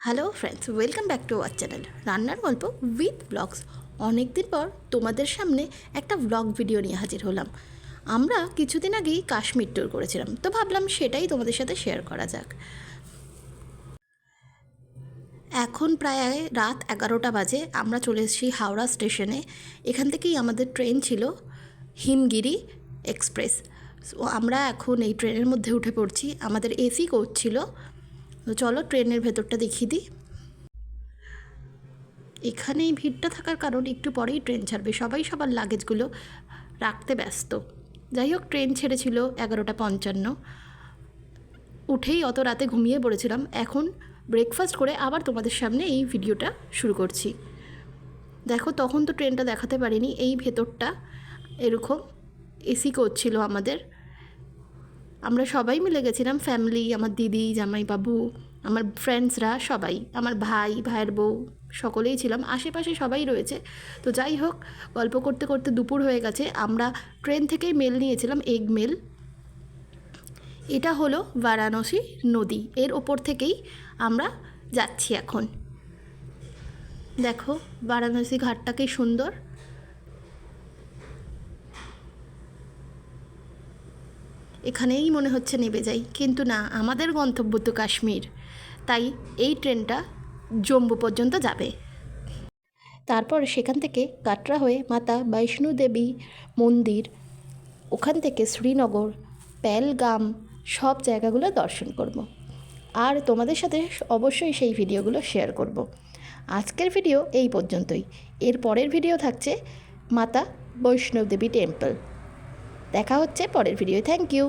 Hello friends welcome back to our channel রান্নার গল্প with blogs অনেক দিন পর তোমাদের সামনে একটা ব্লগ ভিডিও নিয়ে হাজির হলাম। আমরা কিছুদিন আগেই কাশ্মীর ট্যুর করেছিলাম। তো ভাবলাম সেটাই তোমাদের সাথে শেয়ার করা যাক। এখন প্রায় রাত এগারোটা বাজে। আমরা চলে এসেছি হাওড়া স্টেশনে এখান থেকেই আমাদের ট্রেন ছিল হিমগিরি এক্সপ্রেস আমরা এখন এই ট্রেনের মধ্যে উঠে পড়ছি। আমাদের এসি কোচ ছিল তো চলো ট্রেনের ভেতরটা দেখিয়ে দিই। এখানে এই ভিড়টা থাকার কারণ একটু পরেই ট্রেন ছাড়বে। সবাই সবার লাগেজগুলো রাখতে ব্যস্ত। যাই হোক, ট্রেন ছেড়েছিল এগারোটা পঞ্চান্ন। উঠেই অত রাতে ঘুমিয়ে পড়েছিলাম। এখন ব্রেকফাস্ট করে আবার তোমাদের সামনে এই ভিডিওটা শুরু করছি। দেখো, তখন তো ট্রেনটা দেখাতে পারিনি। এই ভেতরটা এরকম এসি করছিল আমাদের। আমরা সবাই মিলে গেছিলাম ফ্যামিলি আমার দিদি, জামাইবাবু, আমার ফ্রেন্ডসরা সবাই, আমার ভাই, ভাইয়ের বউ, সকলেই ছিলাম, আশেপাশে সবাই রয়েছে। তো যাই হোক, গল্প করতে করতে দুপুর হয়ে গেছে, আমরা ট্রেন থেকেই মেল নিয়েছিলাম এগ মেল এটা হলো বারাণসী নদী, এর ওপর থেকেই আমরা যাচ্ছি এখন। দেখো, বারাণসী ঘাটটা কি সুন্দর। এখানেই মনে হচ্ছে নেবে যাই। কিন্তু না, আমাদের গন্তব্য তো কাশ্মীর। তাই এই ট্রেনটা জম্মু পর্যন্ত যাবে। তারপর সেখান থেকে কাটরা হয়ে মাতা বৈষ্ণো দেবী মন্দির, ওখান থেকে শ্রীনগর প্যালগাম সব জায়গাগুলো দর্শন করব। আর তোমাদের সাথে অবশ্যই সেই ভিডিওগুলো শেয়ার করব। আজকের ভিডিও এই পর্যন্তই। এর পরের ভিডিও থাকছে মাতা বৈষ্ণব দেবী টেম্পল দেখা হচ্ছে পরের ভিডিও থ্যাংক ইউ